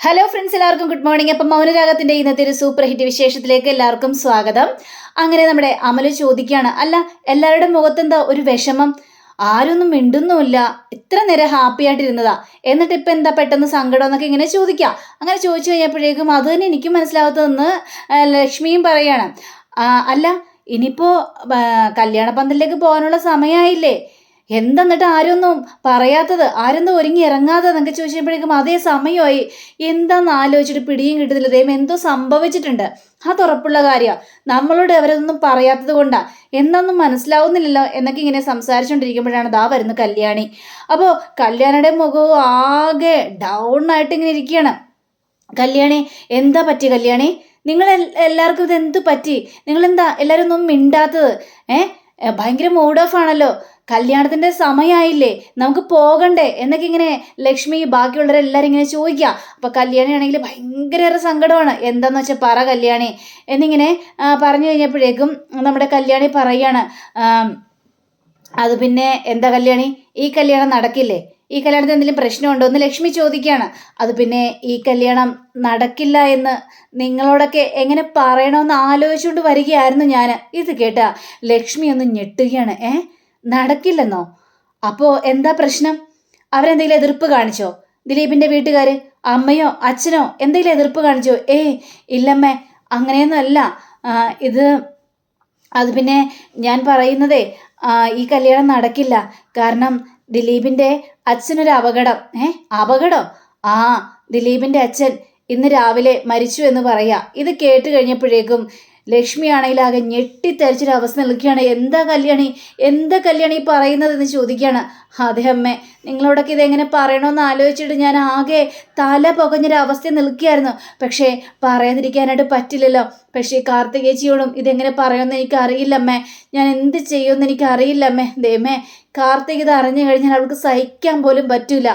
Hello friends എല്ലാവർക്കും good morning അപ്പം മൗനരാഗത്തിന്റെ ഇന്നത്തെ ഒരു സൂപ്പർ ഹിറ്റ് വിശേഷത്തിലേക്ക് എല്ലാവർക്കും സ്വാഗതം. അങ്ങനെ നമ്മുടെ അമൽ ചോദിക്കുകയാണ് അല്ല എല്ലാവരുടെ മുഖത്തെന്താ ഒരു വിഷമം? ആരൊന്നും മിണ്ടുന്നുമില്ല. ഇത്ര നേരം ഹാപ്പി ആയിട്ടിരുന്നതാ. എന്നിട്ട് ഇപ്പം എന്താ പെട്ടെന്ന് സങ്കടം എന്നൊക്കെ ഇങ്ങനെ ചോദിക്കാം അങ്ങനെ ചോദിച്ചു കഴിഞ്ഞപ്പോഴേക്കും അത് തന്നെ എനിക്കും മനസ്സിലാവാത്തതെന്ന് ലക്ഷ്മിയും പറയാണ്. അല്ല ഇനിയിപ്പോൾ കല്യാണ പന്തലിലേക്ക് പോകാനുള്ള സമയമായില്ലേ എന്തെന്നിട്ട് ആരൊന്നും പറയാത്തത്? ആരൊന്നും ഒരുങ്ങി ഇറങ്ങാതെ എന്നൊക്കെ ചോദിച്ചപ്പോഴേക്കും അതേ സമയമായി. എന്താന്ന് ആലോചിച്ചിട്ട് പിടിയും കിട്ടുന്നില്ല. ദൈവം എന്തോ സംഭവിച്ചിട്ടുണ്ട്. അത് ഉറപ്പുള്ള കാര്യമാണ് നമ്മളോട് അവരൊന്നും പറയാത്തത് കൊണ്ടാ. എന്നൊന്നും മനസ്സിലാവുന്നില്ലല്ലോ എന്നൊക്കെ ഇങ്ങനെ സംസാരിച്ചുകൊണ്ടിരിക്കുമ്പോഴാണ് ദാ വരുന്നു കല്യാണി. അപ്പോൾ കല്യാണിയുടെ മുഖവും ആകെ ഡൗൺ ആയിട്ട് ഇങ്ങനെ ഇരിക്കുകയാണ്. കല്യാണി എന്താ പറ്റി കല്യാണി? നിങ്ങൾ എല്ലാവർക്കും ഇത് എന്ത് പറ്റി? നിങ്ങളെന്താ എല്ലാവരും ഒന്നും മിണ്ടാത്തത്? ഏ? ഏ, ഭയങ്കര മൂഡ് ഓഫ് ആണല്ലോ. കല്യാണത്തിന്റെ സമയമായില്ലേ നമുക്ക് പോകണ്ടേ? എന്നൊക്കെ ഇങ്ങനെ ലക്ഷ്മി ബാക്കിയുള്ളവരെല്ലാവരും ഇങ്ങനെ ചോദിക്കുക. അപ്പോൾ കല്യാണി ആണെങ്കിൽ ഭയങ്കര സങ്കടമാണ്. എന്താന്ന് വെച്ചാൽ പറ കല്യാണി. എന്നിങ്ങനെ പറഞ്ഞു കഴിഞ്ഞപ്പോഴേക്കും നമ്മുടെ കല്യാണി പറയാണ് അത് പിന്നെ എന്താ കല്യാണി? ഈ കല്യാണം നടക്കില്ലേ? ഈ കല്യാണത്തിന് എന്തെങ്കിലും പ്രശ്നമുണ്ടോ? എന്ന് ലക്ഷ്മി ചോദിക്കുകയാണ്. അത് പിന്നെ ഈ കല്യാണം നടക്കില്ല എന്ന് നിങ്ങളോടൊക്കെ എങ്ങനെ പറയണമെന്ന് ആലോചിച്ചുകൊണ്ട് വരികയായിരുന്നു ഞാൻ ഇത് കേട്ടാ ലക്ഷ്മി ഒന്ന് ഞെട്ടുകയാണ്. ഏ? നടക്കില്ലെന്നോ? അപ്പോ എന്താ പ്രശ്നം? അവരെന്തെങ്കിലും എതിർപ്പ് കാണിച്ചോ? ദിലീപിന്റെ വീട്ടുകാർ അമ്മയോ അച്ഛനോ എന്തെങ്കിലും എതിർപ്പ് കാണിച്ചോ? ഏ ഇല്ലമ്മേ അങ്ങനെയൊന്നുമല്ല. ഇത് അത് പിന്നെ ഞാൻ പറയുന്നതേ ഈ കല്യാണം നടക്കില്ല. കാരണം ദിലീപിന്റെ അച്ഛനൊരു അപകടം. ഏ അപകടം? ആ ദിലീപിന്റെ അച്ഛൻ ഇന്ന് രാവിലെ മരിച്ചു എന്ന് പറയാ. ഇത് കേട്ട് കഴിഞ്ഞപ്പോഴേക്കും ലക്ഷ്മി ആണെങ്കിൽ ആകെ അവസ്ഥ നിൽക്കുകയാണ്. എന്താ കല്യാണി? എന്താ കല്യാണി പറയുന്നതെന്ന് ചോദിക്കുകയാണ്. അതെ അമ്മേ നിങ്ങളോടൊക്കെ ഇതെങ്ങനെ പറയണമെന്ന് ആലോചിച്ചിട്ട് ഞാൻ ആകെ തല പുകഞ്ഞൊരവസ്ഥ നിൽക്കുകയായിരുന്നു. പക്ഷേ പറയാതിരിക്കാനായിട്ട് പറ്റില്ലല്ലോ. പക്ഷേ കാർത്തികേച്ചിയോടും ഇതെങ്ങനെ പറയുമെന്ന് എനിക്ക് അറിയില്ലമ്മേ ഞാൻ എന്ത് ചെയ്യുമെന്ന് എനിക്ക് അറിയില്ലമ്മേ ദൈവമേ കാർത്തിക് ഇത് അറിഞ്ഞു കഴിഞ്ഞാൽ അവൾക്ക് സഹിക്കാൻ പോലും പറ്റില്ല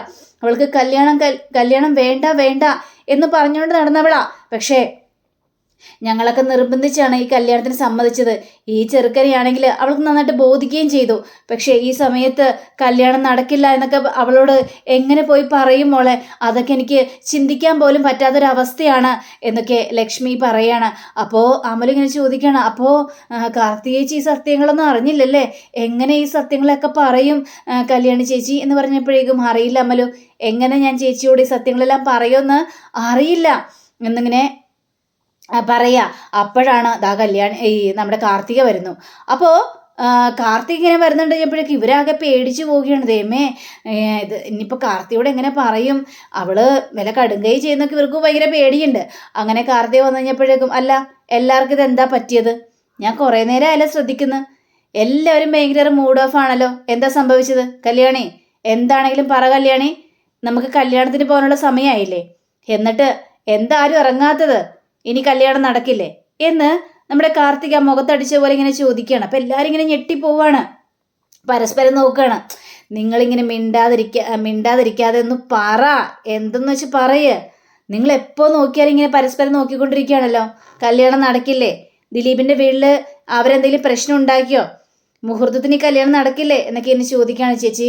അവൾക്ക് കല്യാണം കല്യാണം വേണ്ട വേണ്ട എന്ന് പറഞ്ഞുകൊണ്ട് നടന്നവളാ. പക്ഷേ ഞങ്ങളൊക്കെ നിർബന്ധിച്ചാണ് ഈ കല്യാണത്തിന് സമ്മതിച്ചത്. ഈ ചെറുക്കനെയാണെങ്കിൽ അവൾക്ക് നന്നായിട്ട് ബോധിക്കുകയും ചെയ്തു. പക്ഷേ ഈ സമയത്ത് കല്യാണം നടക്കില്ല എന്നൊക്കെ അവളോട് എങ്ങനെ പോയി പറയും മോളെ? അതൊക്കെ എനിക്ക് ചിന്തിക്കാൻ പോലും പറ്റാത്തൊരവസ്ഥയാണ് എന്നൊക്കെ ലക്ഷ്മി പറയാണ്. അപ്പോൾ അമലിങ്ങനെ ചോദിക്കുകയാണ് അപ്പോൾ കാർത്തികേച്ചി ഈ സത്യങ്ങളൊന്നും അറിഞ്ഞില്ലല്ലേ? എങ്ങനെ ഈ സത്യങ്ങളൊക്കെ പറയും കല്യാണി ചേച്ചി? എന്ന് പറഞ്ഞപ്പോഴേക്കും അറിയില്ല അമലു. എങ്ങനെ ഞാൻ ചേച്ചിയോട് ഈ സത്യങ്ങളെല്ലാം പറയുമെന്ന് അറിയില്ല. എന്നിങ്ങനെ പറയാ അപ്പോഴാണ് ദാ കല്യാണി ഈ നമ്മുടെ കാർത്തിക വരുന്നു. അപ്പോൾ കാർത്തിക് ഇങ്ങനെ വരുന്നുണ്ട് കഴിഞ്ഞപ്പോഴേക്കും ഇവരാകെ പേടിച്ചു പോവുകയാണ്. ദേമേ ഇത് ഇനിയിപ്പോൾ കാർത്തിയോട് എങ്ങനെ പറയും? അവൾ വില കടുങ്കൈ ചെയ്യുന്നൊക്കെ ഇവർക്ക് ഭയങ്കര പേടിയുണ്ട്. അങ്ങനെ കാർത്തിക വന്നു കഴിഞ്ഞപ്പോഴേക്കും അല്ല എല്ലാവർക്കും ഇത് എന്താ പറ്റിയത്? ഞാൻ കുറേ നേരം അല്ല ശ്രദ്ധിക്കുന്നു. എല്ലാവരും ഭയങ്കര മൂഡ് ഓഫ് ആണല്ലോ. എന്താ സംഭവിച്ചത്? കല്യാണി എന്താണെങ്കിലും പറ കല്യാണി. നമുക്ക് കല്യാണത്തിന് പോകാനുള്ള സമയമായില്ലേ എന്നിട്ട് എന്താരും ഇറങ്ങാത്തത്? ഇനി കല്യാണം നടക്കില്ലേ? എന്ന് നമ്മുടെ കാർത്തിക മുഖത്തടിച്ച പോലെ ഇങ്ങനെ ചോദിക്കുകയാണ്. അപ്പം എല്ലാവരും ഇങ്ങനെ ഞെട്ടിപ്പോവാണ്. പരസ്പരം നോക്കുകയാണ്. നിങ്ങളിങ്ങനെ മിണ്ടാതിരിക്ക മിണ്ടാതിരിക്കാതെ ഒന്ന് പറ. എന്തെന്ന് വെച്ച് പറയ്. നിങ്ങൾ എപ്പോ നോക്കിയാലും ഇങ്ങനെ പരസ്പരം നോക്കിക്കൊണ്ടിരിക്കുകയാണല്ലോ. കല്യാണം നടക്കില്ലേ? ദിലീപിന്റെ വീട്ടിൽ അവരെന്തെങ്കിലും പ്രശ്നം ഉണ്ടാക്കിയോ? മുഹൂർത്തത്തിന് കല്യാണം നടക്കില്ലേ? എന്നൊക്കെ എന്നെ ചോദിക്കുകയാണ്. ചേച്ചി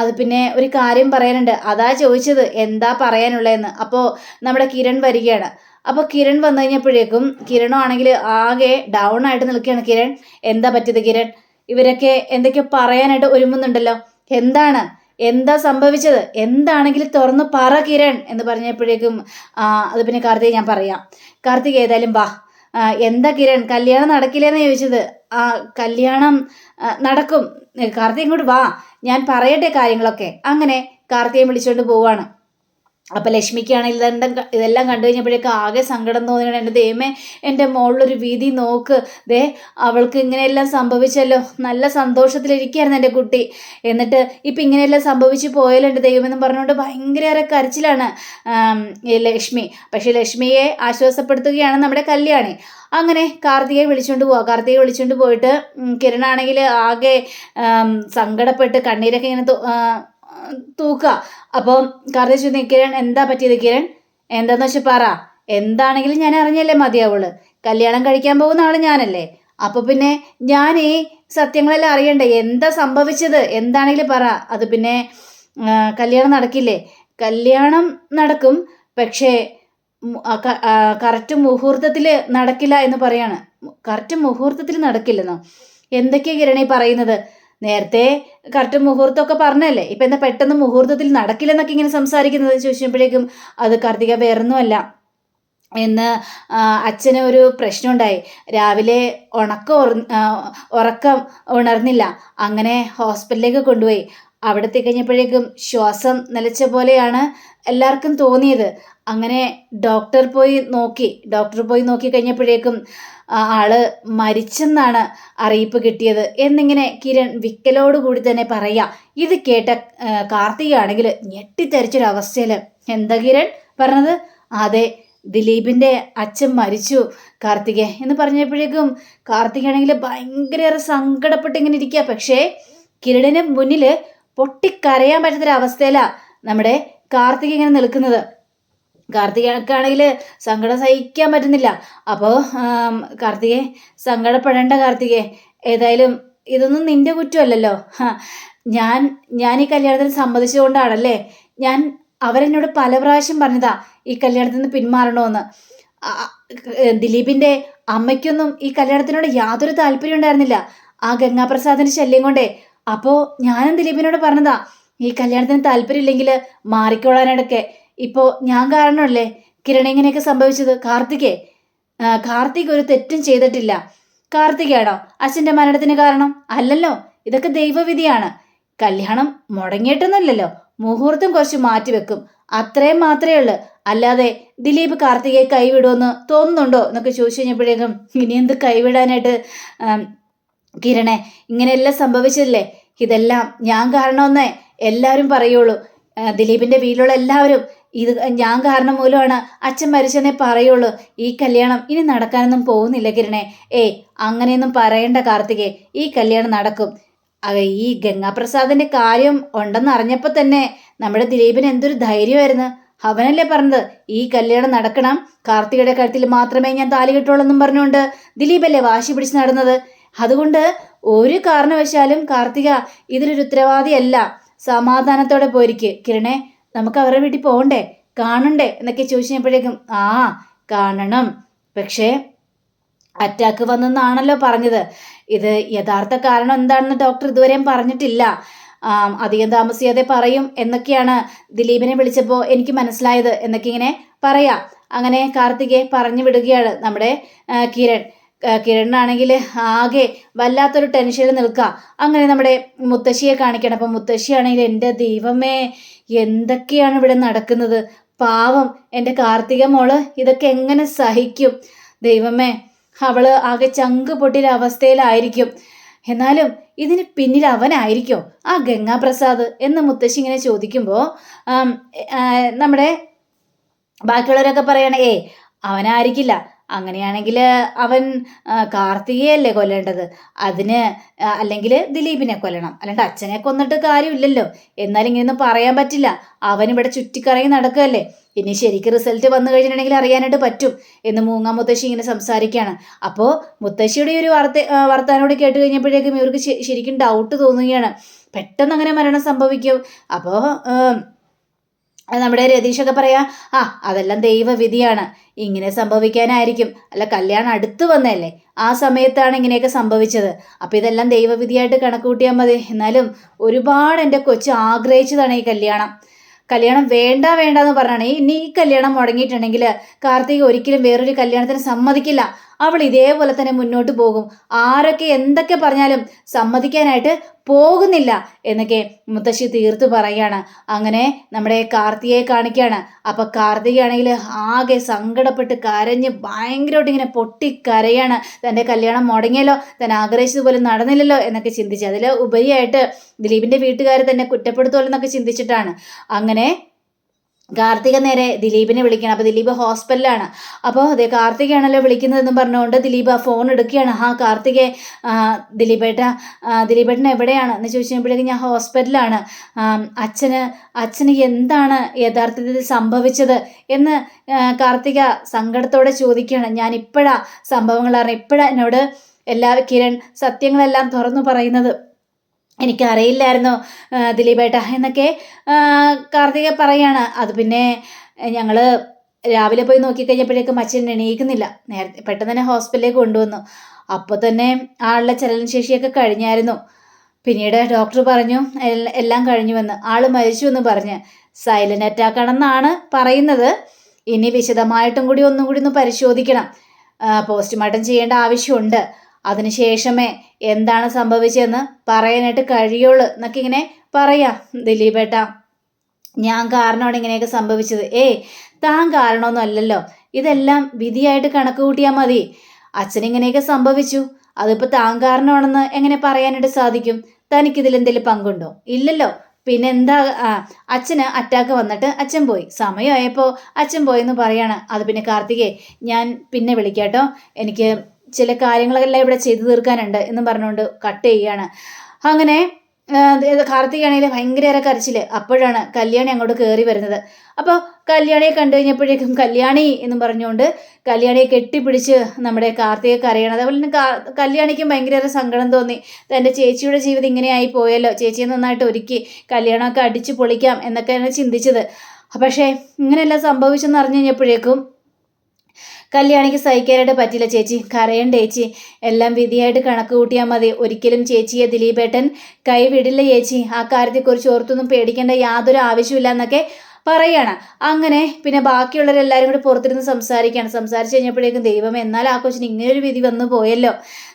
അത് പിന്നെ ഒരു കാര്യം പറയാനുണ്ട്. അതാ ചോദിച്ചത്. എന്താ പറയാനുള്ളതെന്ന്. അപ്പോൾ നമ്മുടെ കിരൺ വരികയാണ്. അപ്പോൾ കിരൺ വന്നു കഴിഞ്ഞപ്പോഴേക്കും കിരണമാണെങ്കിൽ ആകെ ഡൗൺ ആയിട്ട് നിൽക്കുകയാണ്. കിരൺ എന്താ പറ്റിയത് കിരൺ? ഇവരൊക്കെ എന്തൊക്കെ പറയാനായിട്ട് ഒരുങ്ങുന്നുണ്ടല്ലോ. എന്താണ്? എന്താ സംഭവിച്ചത്? എന്താണെങ്കിലും തുറന്ന് പറ കിരൺ എന്ന് പറഞ്ഞപ്പോഴേക്കും അത് പിന്നെ കാർത്തിക് ഞാൻ പറയാം. കാർത്തിക് ഏതായാലും വാ. എന്താ കിരൺ? കല്യാണം നടക്കില്ലെന്ന് ചോദിച്ചത്? ആ കല്യാണം നടക്കും. കാർത്തിക് ഇങ്ങോട്ട് വാ. ഞാൻ പറയട്ടെ കാര്യങ്ങളൊക്കെ. അങ്ങനെ കാർത്തികയെ വിളിച്ചുകൊണ്ട് പോവാണ്. അപ്പൊ ലക്ഷ്മിക്കാണ് ഇതെല്ലാം ഇതെല്ലാം കണ്ടു കഴിഞ്ഞപ്പോഴേക്കും ആകെ സങ്കടം തോന്നിയാണ്. എന്റെ ദൈവമേ എന്റെ മോളിലൊരു വീതി നോക്ക്. ദേ അവൾക്ക് ഇങ്ങനെയെല്ലാം സംഭവിച്ചല്ലോ. നല്ല സന്തോഷത്തിലിരിക്കുകയായിരുന്നു എന്റെ കുട്ടി. എന്നിട്ട് ഇപ്പം ഇങ്ങനെയെല്ലാം സംഭവിച്ചു പോയാലോ എന്റെ ദൈവമെന്ന് പറഞ്ഞുകൊണ്ട് ഭയങ്കരയേറെ കരച്ചിലാണ് ലക്ഷ്മി. പക്ഷേ ലക്ഷ്മിയെ ആശ്വാസപ്പെടുത്തുകയാണ് നമ്മുടെ കല്യാണി. അങ്ങനെ കാർത്തികയെ വിളിച്ചുകൊണ്ട് പോവാം. കാർത്തികയെ വിളിച്ചുകൊണ്ട് പോയിട്ട് കിരണാണെങ്കിൽ ആകെ സങ്കടപ്പെട്ട് കണ്ണീരൊക്കെ ഇങ്ങനെ തൂക്കുക അപ്പോൾ കാർത്തിക ചോദിച്ചു കിരൺ എന്താ പറ്റിയത് കിരൺ? എന്താന്ന് വെച്ചാൽ പറ. എന്താണെങ്കിലും ഞാൻ അറിഞ്ഞല്ലേ മതിയാവുൾ കല്യാണം കഴിക്കാൻ പോകുന്ന ആൾ ഞാനല്ലേ. അപ്പൊ പിന്നെ ഞാൻ ഈ സത്യങ്ങളെല്ലാം അറിയണ്ടേ? എന്താ സംഭവിച്ചത്? എന്താണെങ്കിലും പറ. അത് പിന്നെ കല്യാണം നടക്കില്ലേ? കല്യാണം നടക്കും പക്ഷേ കറക്റ്റ് മുഹൂർത്തത്തിൽ നടക്കില്ല എന്ന് പറയാണ്. കറക്റ്റ് മുഹൂർത്തത്തിൽ നടക്കില്ലെന്നോ? എന്തൊക്കെയാ കിരണി പറയുന്നത്? നേരത്തെ കറക്റ്റ് മുഹൂർത്തമൊക്കെ പറഞ്ഞല്ലേ? ഇപ്പം എന്താ പെട്ടെന്ന് മുഹൂർത്തത്തിൽ നടക്കില്ലെന്നൊക്കെ ഇങ്ങനെ സംസാരിക്കുന്നത് ചോദിച്ചപ്പോഴേക്കും അത് കാർത്തിക വേറൊന്നുമല്ല. എന്ന് അച്ഛന് ഒരു പ്രശ്നമുണ്ടായി. രാവിലെ ഉണക്കം ഉറക്കം ഉണർന്നില്ല. അങ്ങനെ ഹോസ്പിറ്റലിലേക്ക് കൊണ്ടുപോയി. അവിടെ തികഞ്ഞപ്പോഴേക്കും ശ്വാസം നിലച്ച പോലെയാണ് എല്ലാവർക്കും തോന്നിയത്. അങ്ങനെ ഡോക്ടർ പോയി നോക്കി. ഡോക്ടർ പോയി നോക്കി കഴിഞ്ഞപ്പോഴേക്കും ആൾ മരിച്ചെന്നാണ് അറിയിപ്പ് കിട്ടിയത്. എന്നിങ്ങനെ കിരൺ വിക്കലോടുകൂടി തന്നെ പറയാ ഇത് കേട്ട കാർത്തികയാണെങ്കിൽ ഞെട്ടിത്തെറിച്ചൊരവസ്ഥയിൽ എന്താ കിരൺ പറഞ്ഞത്? അതെ ദിലീപിന്റെ അച്ഛൻ മരിച്ചു കാർത്തികെ എന്ന് പറഞ്ഞപ്പോഴേക്കും കാർത്തികയാണെങ്കിൽ ഭയങ്കര സങ്കടപ്പെട്ട് ഇങ്ങനെ ഇരിക്കുക പക്ഷേ കിരണിന് മുന്നിൽ പൊട്ടിക്കരയാൻ പറ്റാത്തൊരവസ്ഥയിലാണ് നമ്മുടെ കാർത്തിക ഇങ്ങനെ നിൽക്കുന്നത്. കാർത്തികക്കാണെങ്കിൽ സങ്കടം സഹിക്കാൻ പറ്റുന്നില്ല. അപ്പോൾ കാർത്തികെ സങ്കടപ്പെടേണ്ട കാർത്തികെ ഏതായാലും ഇതൊന്നും നിന്റെ കുറ്റമല്ലല്ലോ. ഞാൻ ഞാൻ ഈ കല്യാണത്തിന് സമ്മതിച്ചുകൊണ്ടാണല്ലേ ഞാൻ അവരെന്നോട് പല പ്രാവശ്യം പറഞ്ഞതാ ഈ കല്യാണത്തിൽ നിന്ന് പിന്മാറണമെന്ന് ദിലീപിന്റെ അമ്മയ്ക്കൊന്നും ഈ കല്യാണത്തിനോട് യാതൊരു താല്പര്യം ഉണ്ടായിരുന്നില്ല. ആ ഗംഗാപ്രസാദിന്റെ ശല്യം കൊണ്ടേ. അപ്പോൾ ഞാനും ദിലീപിനോട് പറഞ്ഞതാ ഈ കല്യാണത്തിന് താല്പര്യമില്ലെങ്കിൽ മാറിക്കോളാനിടയ്ക്ക് ഇപ്പോ ഞാൻ കാരണമല്ലേ കിരൺ ഇങ്ങനെയൊക്കെ സംഭവിച്ചത്? കാർത്തികേ കാർത്തിക് ഒരു തെറ്റും ചെയ്തിട്ടില്ല. കാർത്തികയാണോ അച്ഛന്റെ മരണത്തിന് കാരണം? അല്ലല്ലോ ഇതൊക്കെ ദൈവവിധിയാണ്. കല്യാണം മുടങ്ങിയിട്ടൊന്നുമില്ലല്ലോ മുഹൂർത്തം കുറച്ച് മാറ്റിവെക്കും അത്രയും മാത്രമേ ഉള്ളൂ. അല്ലാതെ ദിലീപ് കാർത്തികയെ കൈവിടുമെന്ന് തോന്നുന്നുണ്ടോ എന്നൊക്കെ ചോദിച്ചു കഴിഞ്ഞപ്പോഴേക്കും ഇനി എന്ത് കൈവിടാനായിട്ട്? കിരണെ ഇങ്ങനെയെല്ലാം സംഭവിച്ചില്ലേ ഇതെല്ലാം ഞാൻ കാരണമെന്നേ എല്ലാവരും പറയുള്ളൂ. ദിലീപിന്റെ വീട്ടിലുള്ള എല്ലാവരും ഇത് ഞാൻ കാരണം മൂലമാണ് അച്ഛൻ മരിച്ചെന്നേ പറയുള്ളൂ. ഈ കല്യാണം ഇനി നടക്കാനൊന്നും പോകുന്നില്ല കിരണേ. ഏയ് അങ്ങനെയൊന്നും പറയണ്ട കാർത്തികേ. ഈ കല്യാണം നടക്കും. ഈ ഗംഗാപ്രസാദിന്റെ കാര്യം ഉണ്ടെന്ന് അറിഞ്ഞപ്പോൾ തന്നെ നമ്മുടെ ദിലീപിന് എന്തൊരു ധൈര്യമായിരുന്നു. അവനല്ലേ പറഞ്ഞത് ഈ കല്യാണം നടക്കണം. കാർത്തികയുടെ കഴുത്തിൽ മാത്രമേ ഞാൻ താലി കിട്ടുള്ളൂ പറഞ്ഞുകൊണ്ട് ദിലീപല്ലേ വാശി പിടിച്ച് നടന്നത്. അതുകൊണ്ട് ഒരു കാരണവശാലും കാർത്തിക ഇതിലൊരു ഉത്തരവാദിയല്ല. സമാധാനത്തോടെ പോയിരിക്ക്. കിരണേ നമുക്ക് അവരുടെ വീട്ടിൽ പോകണ്ടേ? കാണണ്ടേ? എന്നൊക്കെ ചോദിച്ചപ്പോഴേക്കും ആ കാണണം. പക്ഷേ അറ്റാക്ക് വന്നെന്നാണല്ലോ പറഞ്ഞത്. ഇത് യഥാർത്ഥ കാരണം എന്താണെന്ന് ഡോക്ടർ ഇതുവരെയും പറഞ്ഞിട്ടില്ല. അധികം താമസിയാതെ പറയും എന്നൊക്കെയാണ് ദിലീപിനെ വിളിച്ചപ്പോൾ എനിക്ക് മനസ്സിലായത് എന്നൊക്കെ ഇങ്ങനെ പറയാം. അങ്ങനെ കാർത്തികെ പറഞ്ഞു വിടുകയാണ് നമ്മുടെ കിരൺ. കിരണിനാണെങ്കിൽ ആകെ വല്ലാത്തൊരു ടെൻഷനിൽ നിൽക്കുക അങ്ങനെ നമ്മുടെ മുത്തശ്ശിയെ കാണിക്കണം. അപ്പം മുത്തശ്ശിയാണെങ്കിൽ എന്റെ ദൈവമേ എന്തൊക്കെയാണ് ഇവിടെ നടക്കുന്നത്? പാവം എന്റെ കാർത്തിക മോൾ ഇതൊക്കെ എങ്ങനെ സഹിക്കും? ദൈവമേ അവൾ ആകെ ചങ്ക് പൊട്ടിയൊരവസ്ഥയിലായിരിക്കും എന്നാലും ഇതിന് പിന്നിൽ അവനായിരിക്കോ? ആ ഗംഗാപ്രസാദ് എന്ന് മുത്തശ്ശി ഇങ്ങനെ ചോദിക്കുമ്പോൾ നമ്മുടെ ബാക്കിയുള്ളവരൊക്കെ പറയണേ ഏ അവനായിരിക്കില്ല. അങ്ങനെയാണെങ്കിൽ അവൻ കാർത്തികയല്ലേ കൊല്ലേണ്ടത്? അതിന് അല്ലെങ്കിൽ ദിലീപിനെ കൊല്ലണം. അല്ലാണ്ട് അച്ഛനെ കൊന്നിട്ട് കാര്യമില്ലല്ലോ. എന്നാലും ഇങ്ങനെയൊന്നും പറയാൻ പറ്റില്ല. അവൻ ഇവിടെ ചുറ്റിക്കറങ്ങി നടക്കുകയല്ലേ. ഇനി ശരിക്ക് റിസൾട്ട് വന്നു കഴിഞ്ഞിട്ടുണ്ടെങ്കിൽ അറിയാനായിട്ട് പറ്റും എന്ന് മൂങ്ങ മുത്തശ്ശി ഇങ്ങനെ സംസാരിക്കുകയാണ്. അപ്പോൾ മുത്തശ്ശിയുടെ ഒരു വാർത്ത വർത്താനോട് കേട്ട് കഴിഞ്ഞപ്പോഴേക്കും ഇവർക്ക് ശരിക്കും ഡൗട്ട് തോന്നുകയാണ്. പെട്ടെന്ന് അങ്ങനെ മരണം സംഭവിക്കും. അപ്പോൾ നമ്മുടെ രതീഷൊക്കെ പറയാ ആ അതെല്ലാം ദൈവവിധിയാണ്. ഇങ്ങനെ സംഭവിക്കാനായിരിക്കും. അല്ല കല്യാണം അടുത്ത് വന്നല്ലേ ആ സമയത്താണ് ഇങ്ങനെയൊക്കെ സംഭവിച്ചത്. അപ്പം ഇതെല്ലാം ദൈവവിധിയായിട്ട് കണക്ക് കൂട്ടിയാൽ മതി. എന്നാലും ഒരുപാട് എന്റെ കൊച്ചു ആഗ്രഹിച്ചതാണ് ഈ കല്യാണം. കല്യാണം വേണ്ട വേണ്ട എന്ന് പറഞ്ഞാണ്. ഇനി ഈ കല്യാണം മുടങ്ങിയിട്ടുണ്ടെങ്കിൽ കാർത്തിക് ഒരിക്കലും വേറൊരു കല്യാണത്തിന് സമ്മതിക്കില്ല. അവൾ ഇതേപോലെ തന്നെ മുന്നോട്ട് പോകും. ആരൊക്കെ എന്തൊക്കെ പറഞ്ഞാലും സമ്മതിക്കാനായിട്ട് പോകുന്നില്ല എന്നൊക്കെ മുത്തശ്ശി തീർത്ത് പറയുകയാണ്. അങ്ങനെ നമ്മുടെ കാർത്തികയെ കാണിക്കുകയാണ്. അപ്പൊ കാർത്തികയാണെങ്കിൽ ആകെ സങ്കടപ്പെട്ട് കരഞ്ഞ് ഭയങ്കരമായിട്ട് ഇങ്ങനെ പൊട്ടിക്കരയാണ്. തന്റെ കല്യാണം മുടങ്ങിയല്ലോ താൻ ആഗ്രഹിച്ചതുപോലെ നടന്നില്ലല്ലോ എന്നൊക്കെ ചിന്തിച്ച് അതിൽ ഉപരിയായിട്ട് ദിലീപിന്റെ വീട്ടുകാർ തന്നെ കുറ്റപ്പെടുത്തുമല്ലോ എന്നൊക്കെ ചിന്തിച്ചിട്ടാണ്. അങ്ങനെ കാർത്തിക നേരെ ദിലീപിനെ വിളിക്കണം അപ്പോൾ ദിലീപ് ഹോസ്പിറ്റലിലാണ്. അപ്പോൾ അതെ കാർത്തികയാണല്ലോ വിളിക്കുന്നതെന്ന് പറഞ്ഞുകൊണ്ട് ദിലീപ് ആ ഫോൺ എടുക്കുകയാണ്. ആ കാർത്തികെ ദിലീപേട്ട ദിലീപേട്ടൻ എവിടെയാണ്? എന്ന് ചോദിച്ചപ്പോഴേക്കും ഞാൻ ഹോസ്പിറ്റലാണ് അച്ഛന് അച്ഛന് എന്താണ് യഥാർത്ഥത്തിൽ സംഭവിച്ചത് എന്ന് കാർത്തിക സങ്കടത്തോടെ ചോദിക്കുകയാണ്. ഞാൻ ഇപ്പോഴാണ് സംഭവങ്ങൾ അറിയാം ഇപ്പോഴാണ് എന്നോട് എല്ലാ കിരൺ സത്യങ്ങളെല്ലാം തുറന്നു പറയുന്നത്. എനിക്കറിയില്ലായിരുന്നു ദിലീപേട്ട എന്നൊക്കെ കാർത്തിക പറയാണ്. അത് പിന്നെ ഞങ്ങൾ രാവിലെ പോയി നോക്കിക്കഴിഞ്ഞപ്പോഴേക്കും അച്ഛൻ എണീക്കുന്നില്ല. നേരത്തെ പെട്ടെന്ന് തന്നെ ഹോസ്പിറ്റലിലേക്ക് കൊണ്ടുവന്നു. അപ്പോൾ തന്നെ ആളുടെ ചലനശേഷിയൊക്കെ കഴിഞ്ഞായിരുന്നു. പിന്നീട് ഡോക്ടർ പറഞ്ഞു എല്ലാം കഴിഞ്ഞുവെന്ന് ആൾ മരിച്ചു എന്ന് പറഞ്ഞ്. സൈലന്റ് അറ്റാക്ക് ആണെന്നാണ് പറയുന്നത്. ഇനി വിശദമായിട്ടും കൂടി ഒന്നും കൂടി ഒന്ന് പരിശോധിക്കണം. പോസ്റ്റ്മോർട്ടം ചെയ്യേണ്ട ആവശ്യമുണ്ട്. അതിനുശേഷമേ എന്താണ് സംഭവിച്ചതെന്ന് പറയാനായിട്ട് കഴിയുള്ളൂ എന്നൊക്കെ ഇങ്ങനെ പറയാ ദിലീപേട്ട. ഞാൻ കാരണമാണ് ഇങ്ങനെയൊക്കെ സംഭവിച്ചത്. ഏയ് താൻ കാരണമൊന്നും അല്ലല്ലോ. ഇതെല്ലാം വിധിയായിട്ട് കണക്ക് കൂട്ടിയാൽ മതി. അച്ഛനിങ്ങനെയൊക്കെ സംഭവിച്ചു. അതിപ്പോൾ താൻ കാരണമാണെന്ന് എങ്ങനെ പറയാനായിട്ട് സാധിക്കും? തനിക്കിതിൽ എന്തെങ്കിലും പങ്കുണ്ടോ? ഇല്ലല്ലോ. പിന്നെ എന്താ അച്ഛന് അറ്റാക്ക് വന്നിട്ട് അച്ഛൻ പോയി. സമയമായപ്പോൾ അച്ഛൻ പോയെന്ന് പറയാണ്. അത് പിന്നെ കാർത്തികേ ഞാൻ പിന്നെ വിളിക്കാട്ടോ. എനിക്ക് ചില കാര്യങ്ങളെല്ലാം ഇവിടെ ചെയ്തു തീർക്കാനുണ്ട് എന്നും പറഞ്ഞുകൊണ്ട് കട്ട് ചെയ്യുകയാണ്. അങ്ങനെ കാർത്തികാണെങ്കിൽ ഭയങ്കര കരച്ചിൽ. അപ്പോഴാണ് കല്യാണി അങ്ങോട്ട് കയറി വരുന്നത്. അപ്പോൾ കല്യാണിയെ കണ്ടു കഴിഞ്ഞപ്പോഴേക്കും കല്യാണി എന്ന് പറഞ്ഞുകൊണ്ട് കല്യാണിയെ കെട്ടിപ്പിടിച്ച് നമ്മുടെ കാർത്തിക കരയണം അതുപോലെ തന്നെ കല്യാണിക്കും ഭയങ്കര സങ്കടം തോന്നി. തന്റെ ചേച്ചിയുടെ ജീവിതം ഇങ്ങനെയായി പോയല്ലോ. ചേച്ചിയെ നന്നായിട്ട് ഒരുക്കി കല്യാണമൊക്കെ അടിച്ചു പൊളിക്കാം എന്നൊക്കെയാണ് ചിന്തിച്ചത്. പക്ഷേ ഇങ്ങനെയെല്ലാം സംഭവിച്ചെന്ന് അറിഞ്ഞു കഴിഞ്ഞപ്പോഴേക്കും കല്യാണിക്ക് സഹിക്കാനായിട്ട് പറ്റില്ല ചേച്ചി. കരയണ്ട ചേച്ചി. എല്ലാം വിധിയായിട്ട് കണക്ക് കൂട്ടിയാൽ മതി. ഒരിക്കലും ചേച്ചിയെ ദിലീപേട്ടൻ കൈവിടില്ല ചേച്ചി. ആ കാര്യത്തെക്കുറിച്ച് ഓർത്തൊന്നും പേടിക്കേണ്ട യാതൊരു ആവശ്യമില്ല എന്നൊക്കെ പറയാണ്. അങ്ങനെ പിന്നെ ബാക്കിയുള്ളവരെല്ലാവരും കൂടി പുറത്തിരുന്ന് സംസാരിക്കുകയാണ് സംസാരിച്ച് കഴിഞ്ഞപ്പോഴേക്കും ദൈവം എന്നാൽ ആ കൊച്ചിന് ഇങ്ങനൊരു വിധി വന്നു പോയല്ലോ.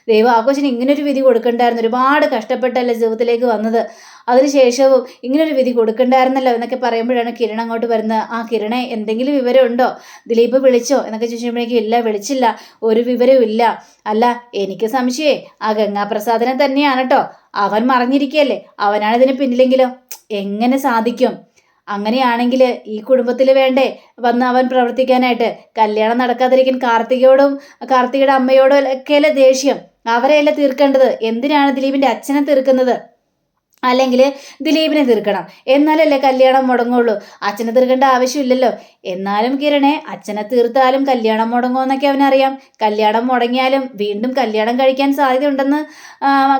ദൈവം ആ കൊച്ചിന് ഇങ്ങനൊരു വിധി കൊടുക്കണ്ടായിരുന്നു. ഒരുപാട് കഷ്ടപ്പെട്ടല്ലേ ജീവിതത്തിലേക്ക് വന്നത്. അതിനുശേഷവും ഇങ്ങനൊരു വിധി കൊടുക്കണ്ടായിരുന്നല്ലോ എന്നൊക്കെ പറയുമ്പോഴാണ് കിരൺ അങ്ങോട്ട് വരുന്നത്. ആ കിരണെ എന്തെങ്കിലും വിവരമുണ്ടോ? ദിലീപ് വിളിച്ചോ? എന്നൊക്കെ ചോദിച്ചപ്പോഴേക്കും ഇല്ല വിളിച്ചില്ല. ഒരു വിവരവും ഇല്ല. അല്ല എനിക്ക് സംശയേ ആ ഗംഗാപ്രസാദനെ തന്നെയാണ് കേട്ടോ. അവൻ മറിഞ്ഞിരിക്കുകയല്ലേ അവനാണ് ഇതിന് പിന്നിലെങ്കിലോ. എങ്ങനെ സാധിക്കും? അങ്ങനെയാണെങ്കിൽ ഈ കുടുംബത്തിൽ വേണ്ടേ വന്ന് അവൻ പ്രവർത്തിക്കാനായിട്ട്. കല്യാണം നടക്കാതിരിക്കാൻ കാർത്തികയോടും കാർത്തികയുടെ അമ്മയോടും ഒക്കെയല്ലേ ദേഷ്യം. അവരെയല്ലേ തീർക്കേണ്ടത്? എന്തിനാണ് ദിലീപിന്റെ അച്ഛനെ തീർക്കുന്നത്? അല്ലെങ്കിൽ ദിലീപിനെ തീർക്കണം. എന്നാലല്ലേ കല്യാണം മുടങ്ങുള്ളൂ. അച്ഛനെ തീർക്കേണ്ട ആവശ്യമില്ലല്ലോ. എന്നാലും കിരണെ അച്ഛനെ തീർത്താലും കല്യാണം മുടങ്ങുമെന്നൊക്കെ അവനറിയാം. കല്യാണം മുടങ്ങിയാലും വീണ്ടും കല്യാണം കഴിക്കാൻ സാധ്യതയുണ്ടെന്ന്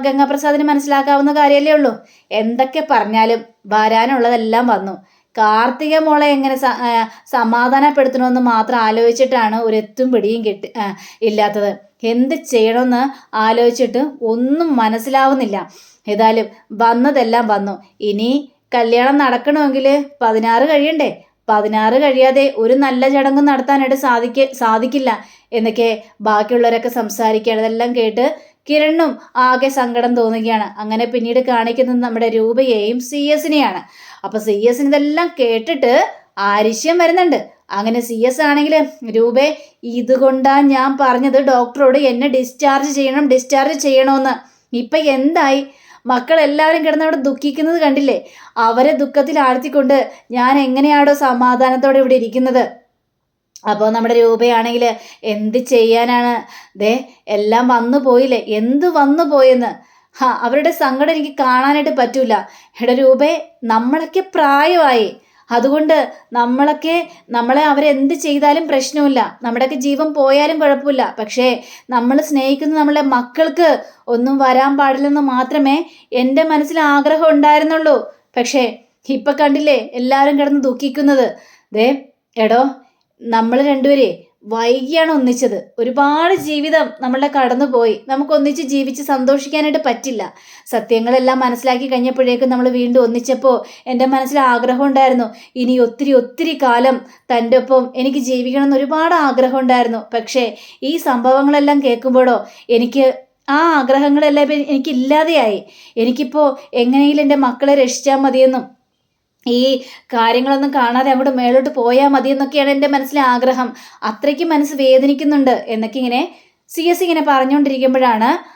ഗംഗാപ്രസാദിന് മനസ്സിലാക്കാവുന്ന കാര്യമല്ലേ ഉള്ളൂ. എന്തൊക്കെ പറഞ്ഞാലും വരാനുള്ളതെല്ലാം വന്നു. കാർത്തിക മോളെ എങ്ങനെ സമാധാനപ്പെടുത്തണമെന്ന് മാത്രം ആലോചിച്ചിട്ടാണ് ഒരു എത്തും പിടിയും കിട്ടി ഇല്ലാത്തത്. എന്ത് ചെയ്യണമെന്ന് ആലോചിച്ചിട്ട് ഒന്നും മനസ്സിലാവുന്നില്ല. ഏതായാലും വന്നതെല്ലാം വന്നു. ഇനി കല്യാണം നടക്കണമെങ്കിൽ പതിനാറ് കഴിയണ്ടേ? പതിനാറ് കഴിയാതെ ഒരു നല്ല ചടങ്ങ് നടത്താനായിട്ട് സാധിക്ക സാധിക്കില്ല എന്നൊക്കെ ബാക്കിയുള്ളവരൊക്കെ സംസാരിക്കുകയാണ് കേട്ട് കിരണ്ണും ആകെ സങ്കടം തോന്നുകയാണ്. അങ്ങനെ പിന്നീട് കാണിക്കുന്നത് നമ്മുടെ രൂപയെയും സി എസിനെയാണ്. അപ്പൊ സി എസിന് ഇതെല്ലാം കേട്ടിട്ട് ആരിശ്യം വരുന്നുണ്ട്. അങ്ങനെ സി എസ് ആണെങ്കിൽ രൂപേ ഇതുകൊണ്ടാ ഞാൻ പറഞ്ഞത് ഡോക്ടറോട് എന്നെ ഡിസ്ചാർജ് ചെയ്യണം ഡിസ്ചാർജ് ചെയ്യണമെന്ന് ഇപ്പൊ എന്തായി? മക്കളെല്ലാവരും കിടന്നവിടെ ദുഃഖിക്കുന്നത് കണ്ടില്ലേ? അവരെ ദുഃഖത്തിൽ ആഴ്ത്തിക്കൊണ്ട് ഞാൻ എങ്ങനെയാണോ സമാധാനത്തോടെ ഇവിടെ ഇരിക്കുന്നത്. അപ്പോൾ നമ്മുടെ രൂപയാണെങ്കിൽ എന്ത് ചെയ്യാനാണ്? ദേ എല്ലാം വന്നു പോയില്ലേ എന്ത് വന്നു പോയെന്ന് ഹാ അവരുടെ സങ്കടം എനിക്ക് കാണാനായിട്ട് പറ്റൂല. എടാ രൂപേ നമ്മളൊക്കെ പ്രായമായി. അതുകൊണ്ട് നമ്മളൊക്കെ നമ്മളെ അവരെന്ത് ചെയ്താലും പ്രശ്നമില്ല നമ്മുടെയൊക്കെ ജീവൻ പോയാലും കുഴപ്പമില്ല. പക്ഷേ നമ്മൾ സ്നേഹിക്കുന്ന നമ്മളെ മക്കൾക്ക് ഒന്നും വരാൻ പാടില്ലെന്ന് മാത്രമേ എന്റെ മനസ്സിൽ ആഗ്രഹം ഉണ്ടായിരുന്നുള്ളൂ. പക്ഷേ ഇപ്പം കണ്ടില്ലേ എല്ലാവരും കിടന്ന് ദുഃഖിക്കുന്നത്. ദേ എടോ നമ്മൾ രണ്ടുപേരെ വൈകിയാണ് ഒന്നിച്ചത്. ഒരുപാട് ജീവിതം നമ്മളുടെ കടന്നുപോയി. നമുക്ക് ഒന്നിച്ച് ജീവിച്ച് സന്തോഷിക്കാനായിട്ട് പറ്റില്ല. സത്യങ്ങളെല്ലാം മനസ്സിലാക്കി കഴിഞ്ഞപ്പോഴേക്കും നമ്മൾ വീണ്ടും ഒന്നിച്ചപ്പോൾ എന്റെ മനസ്സിൽ ആഗ്രഹം ഉണ്ടായിരുന്നു. ഇനി ഒത്തിരി ഒത്തിരി കാലം തന്റെ ഒപ്പം എനിക്ക് ജീവിക്കണം എന്ന് ഒരുപാട് ആഗ്രഹം ഉണ്ടായിരുന്നു. പക്ഷേ ഈ സംഭവങ്ങളെല്ലാം കേൾക്കുമ്പോഴോ എനിക്ക് ആ ആഗ്രഹങ്ങളെല്ലാം എനിക്കില്ലാതെയായി. എനിക്കിപ്പോൾ എങ്ങനെയെങ്കിലും എന്റെ മക്കളെ രക്ഷിച്ചാൽ മതിയെന്നും ഈ കാര്യങ്ങളൊന്നും കാണാതെ അങ്ങോട്ട് മേലോട്ട് പോയാൽ മതി എന്നൊക്കെയാണ് എന്റെ മനസ്സിലെ ആഗ്രഹം. അത്രയ്ക്ക് മനസ്സ് വേദനിക്കുന്നുണ്ട് എന്നൊക്കെ ഇങ്ങനെ സി എസ് ഇങ്ങനെ പറഞ്ഞുകൊണ്ടിരിക്കുമ്പോഴാണ്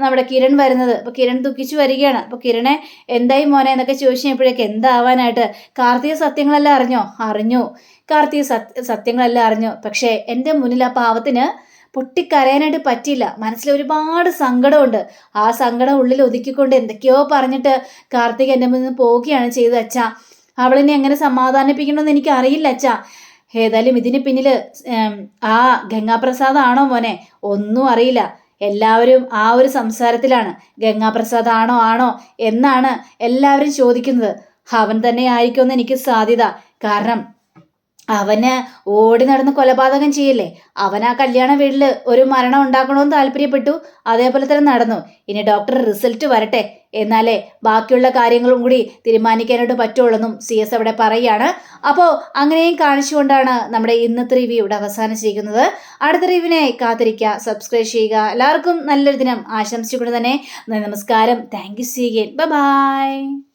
നമ്മുടെ കിരൺ വരുന്നത്. അപ്പോൾ കിരൺ ദുഃഖിച്ചു വരികയാണ്. അപ്പോൾ കിരണെ എന്തായി മോനെ എന്നൊക്കെ ചോദിച്ചപ്പോഴേക്ക് എന്താവാനായിട്ട്? കാർത്തിക സത്യങ്ങളെല്ലാം അറിഞ്ഞോ? അറിഞ്ഞു. കാർത്തിക സത്യങ്ങളെല്ലാം അറിഞ്ഞു. പക്ഷേ എന്റെ മുന്നിൽ ആ പാവത്തിന് പൊട്ടിക്കരയാനായിട്ട് പറ്റില്ല മനസ്സിൽ ഒരുപാട് സങ്കടമുണ്ട്. ആ സങ്കടം ഉള്ളിൽ ഒതുക്കിക്കൊണ്ട് എന്തൊക്കെയോ പറഞ്ഞിട്ട് കാർത്തിക് എന്റെ മുന്നിൽ പോവുകയാണ് ചെയ്തത് അച്ഛാ. അവളിനെ എങ്ങനെ സമാധാനിപ്പിക്കണമെന്ന് എനിക്ക് അറിയില്ല അച്ഛാ. ഏതായാലും ഇതിന് പിന്നിൽ ആ ഗംഗാപ്രസാദാണോ മോനെ? ഒന്നും അറിയില്ല. എല്ലാവരും ആ ഒരു സംസാരത്തിലാണ്. ഗംഗാപ്രസാദ് ആണോ ആണോ എന്നാണ് എല്ലാവരും ചോദിക്കുന്നത്. അവൻ തന്നെ ആയിരിക്കുമെന്ന് എനിക്ക് സാധ്യത. കാരണം അവന് ഓടി നടന്ന് കൊലപാതകം ചെയ്യില്ലേ? അവൻ ആ കല്യാണ വീട്ടിൽ ഒരു മരണം ഉണ്ടാക്കണമെന്ന് താല്പര്യപ്പെട്ടു. അതേപോലെ തന്നെ നടന്നു. ഇനി ഡോക്ടർ റിസൾട്ട് വരട്ടെ. എന്നാലേ ബാക്കിയുള്ള കാര്യങ്ങളും കൂടി തീരുമാനിക്കാനായിട്ട് പറ്റുള്ളെന്നും സി എസ് അവിടെ പറയുകയാണ്. അപ്പോൾ അങ്ങനെയും കാണിച്ചുകൊണ്ടാണ് നമ്മുടെ ഇന്നത്തെ റിവ്യൂ ഇവിടെ അവസാനിച്ചിരിക്കുന്നത്. അടുത്ത റിവ്യൂവിനെ കാത്തിരിക്കുക. സബ്സ്ക്രൈബ് ചെയ്യുക. എല്ലാവർക്കും നല്ലൊരു ദിനം. ആശംസിച്ചുകൊണ്ട് തന്നെ നമസ്കാരം. Thank you C by